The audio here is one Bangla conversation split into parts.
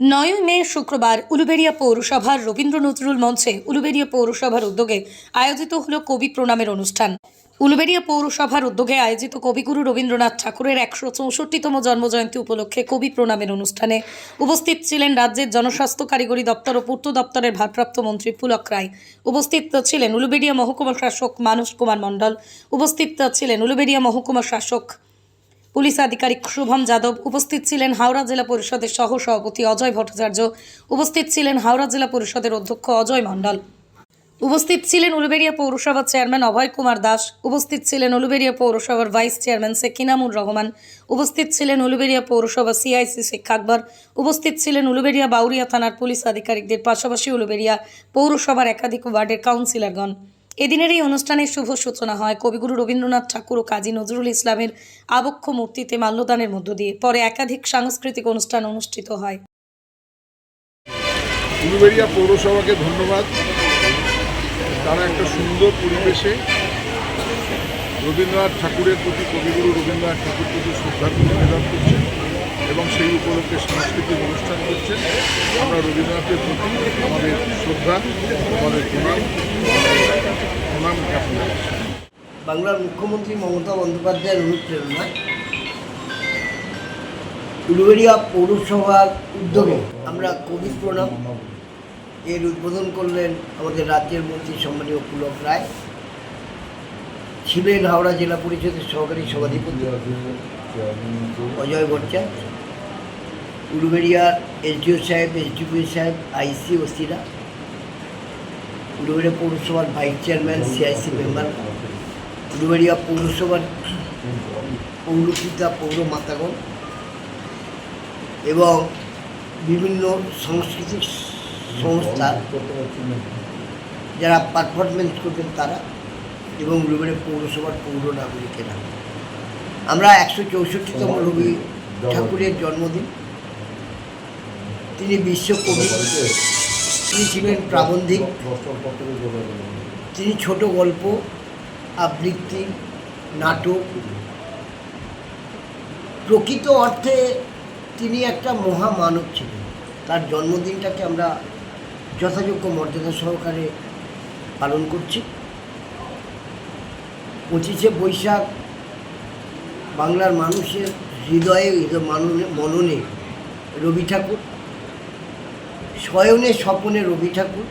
নয় মে শুক্রবার উলুবেড়িয়া পৌরসভার রবীন্দ্র নজরুল মঞ্চে উলুবেড়িয়া পৌরসভার উদ্যোগে আয়োজিত হল কবি প্রণামের অনুষ্ঠান। উলুবেড়িয়া পৌরসভার উদ্যোগে আয়োজিত কবিগুরু রবীন্দ্রনাথ ঠাকুরের একশো চৌষট্টিতম জন্মজয়ন্তী উপলক্ষে কবি প্রণামের অনুষ্ঠানে উপস্থিত ছিলেন রাজ্যের জনস্বাস্থ্য কারিগরি দপ্তর ও পূর্ত দপ্তরের ভারপ্রাপ্ত মন্ত্রী পুলক রায়। উপস্থিত ছিলেন উলুবেড়িয়া মহকুমা শাসক মানস কুমার মণ্ডল। উপস্থিত ছিলেন উলুবেড়িয়া মহকুমা শাসক পুলিশ আধিকারিক শুভম যাদব উপস্থিত ছিলেন হাওড়া জেলা পরিষদের সহ সভাপতি অজয় ভট্টাচার্য। উপস্থিত ছিলেন হাওড়া জেলা পরিষদের অধ্যক্ষ অজয় মণ্ডল। উপস্থিত ছিলেন উলুবেড়িয়া পৌরসভার চেয়ারম্যান অভয় কুমার দাস। উপস্থিত ছিলেন উলুবেড়িয়া পৌরসভার ভাইস চেয়ারম্যান সেকিনামুর রহমান। উপস্থিত ছিলেন উলুবেড়িয়া পৌরসভা সিআইসি শেখ আকবর উপস্থিত ছিলেন উলুবেড়িয়া বাউরিয়া থানার পুলিশ আধিকারিকদের পাশাপাশি উলুবেড়িয়া পৌরসভার একাধিক ওয়ার্ডের কাউন্সিলরগণ। এদিনের এই অনুষ্ঠানের শুভ সূচনা হয়। কবিগুরু রবীন্দ্রনাথ ঠাকুর ও কাজী নজরুল ইসলামের আবক্ষ মূর্তিতে মাল্যদানের মধ্য দিয়ে পরে একাধিক সাংস্কৃতিক অনুষ্ঠান অনুষ্ঠিত হয়। উলুবেড়িয়া পৌরসভাকে ধন্যবাদ। তারা একটা সুন্দর পরিবেশে রবীন্দ্রনাথ ঠাকুরের প্রতি, কবিগুরু রবীন্দ্রনাথ ঠাকুর প্রতি শ্রদ্ধার্ঘ নিবেদন করছেন। উপলক্ষে সাংস্কৃতিক অনুষ্ঠান করছেন আমরা রবীন্দ্রনাথের প্রতি আমাদের শ্রদ্ধা, আমাদের প্রণাম প্রণাম জ্ঞাপন বাংলার মুখ্যমন্ত্রী মমতা বন্দ্যোপাধ্যায়ের অনুপ্রেরণায় উলুবেড়িয়া পৌরসভার উদ্যোগে আমরা কবি প্রণাম এর উদ্বোধন করলেন আমাদের রাজ্যের মন্ত্রী সম্মানীয় পুলক রায়, ছিলেন হাওড়া জেলা পরিষদের সহকারী সভাধিপতি অজয় ভট্টাচার্য। উলুবেড়িয়ার এসডিও সাহেব, এসডিপিও সাহেব, আইসি ওসিরা, উলুবেড়িয়া পৌরসভার vice chairman, CIC member, Uluberia পৌরসভার পৌরপিতা, পৌর মাতাগণ এবং বিভিন্ন সাংস্কৃতিক সংস্থা যারা পারফরমেন্স করবেন তারা এবং উলুবেড়িয়া পৌরসভার পৌর নাগরিকেরা। আমরা একশো চৌষট্টিতম রবি ঠাকুরের জন্মদিন। তিনি বিশ্বকবি তিনি ছিলেন প্রাবন্ধিক। তিনি ছোট গল্প, আবৃত্তি, নাটক, প্রকৃত অর্থে তিনি একটা মহামানব ছিলেন। তার জন্মদিনটাকে আমরা যথাযোগ্য মর্যাদা সহকারে পালন করছি। পঁচিশে বৈশাখ বাংলার মানুষের হৃদয়ে মাননে মননে রবি ঠাকুর। শয়নে স্বপনে রবি ঠাকুর।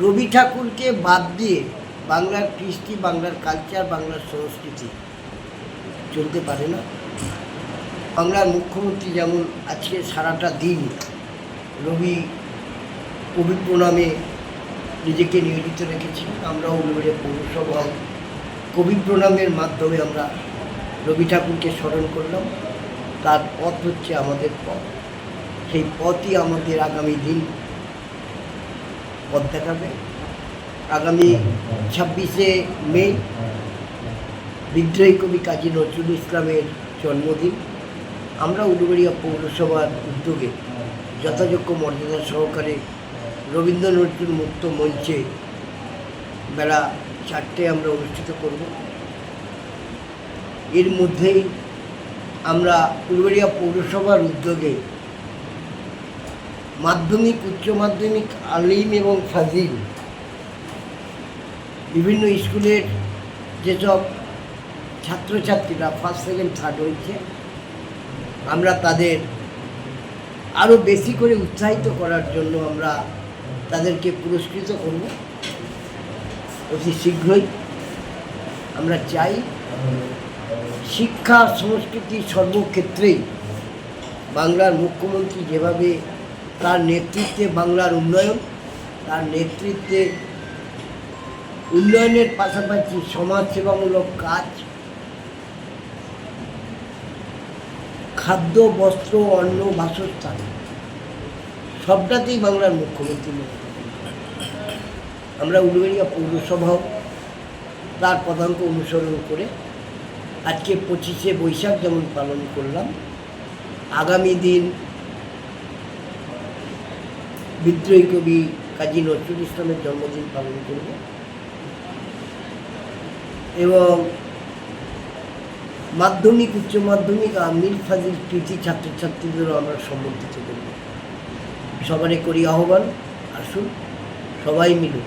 রবি ঠাকুরকে বাদ দিয়ে বাংলার কৃষ্টি, বাংলার কালচার বাংলার সংস্কৃতি চলতে পারে না। বাংলার মুখ্যমন্ত্রী যেমন আজকে সারাটা দিন রবি কবি প্রণামে নিজেকে নিয়োজিত রেখেছি আমরাও উলুবেড়িয়া পৌরসভা কবি প্রণামের মাধ্যমে আমরা রবি ঠাকুরকে স্মরণ করলাম। তার পথ হচ্ছে আমাদের পথ। সেই পথই আমাদের আগামী দিন পথ দেখাবে। আগামী ছাব্বিশে মে বিদ্রোহী কবি কাজী নজরুল ইসলামের জন্মদিন। আমরা উলুবেড়িয়া পৌরসভার উদ্যোগে যথাযোগ্য মর্যাদা সহকারে রবীন্দ্র নজরুল মুক্ত মঞ্চে বেলা চারটে আমরা অনুষ্ঠিত করব। এর মধ্যেই আমরা উলুবেড়িয়া পৌরসভার উদ্যোগে মাধ্যমিক, উচ্চ মাধ্যমিক, আলিম এবং ফাজিল। বিভিন্ন স্কুলের যেসব ছাত্রছাত্রীরা ফার্স্ট সেকেন্ড থার্ড হয়েছে, আমরা তাদের আরও বেশি করে উৎসাহিত করার জন্য আমরা তাদেরকে পুরস্কৃত করব। অতি শীঘ্রই আমরা চাই শিক্ষা, সংস্কৃতি সর্বক্ষেত্রেই বাংলার মুখ্যমন্ত্রী যেভাবে তার নেতৃত্বে বাংলার উন্নয়ন, তার নেতৃত্বে উন্নয়নের পাশাপাশি সমাজসেবামূলক কাজ, খাদ্য, বস্ত্র, অন্ন, বাসস্থান, সবটাতেই বাংলার মুখ্যমন্ত্রী আমরা উলুবেড়িয়া পৌরসভাও তার পদাঙ্ক অনুসরণ করে আজকে পঁচিশে বৈশাখ যেমন পালন করলাম, আগামী দিন বিদ্রোহী কবি কাজী নজরুল ইসলামের জন্মদিন পালন করব। এবং মাধ্যমিক, উচ্চ মাধ্যমিক আমির ফাজিল কৃতি ছাত্রছাত্রীদেরও আমরা সম্বর্ধিত করব সবারই করি আহ্বান, আসুন সবাই মিলে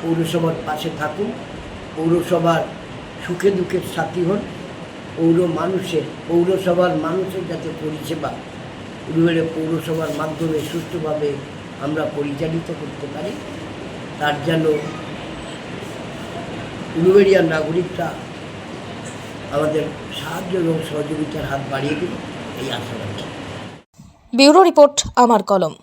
পৌরসভার পাশে থাকুন, পৌরসভার সুখে দুঃখের সাথী হন, পৌর মানুষের, পৌরসভার মানুষের যাতে পরিষেবা উলুবেড়ে পৌরসভার মাধ্যমে সুষ্ঠুভাবে আমরা পরিচালিত করতে পারি। তার যেন উলুবেড়িয়ার নাগরিকরা আমাদের সাহায্য এবং সহযোগিতার হাত বাড়িয়ে দিন এই আশা রাখি। ব্যুরো রিপোর্ট, আমার কলম।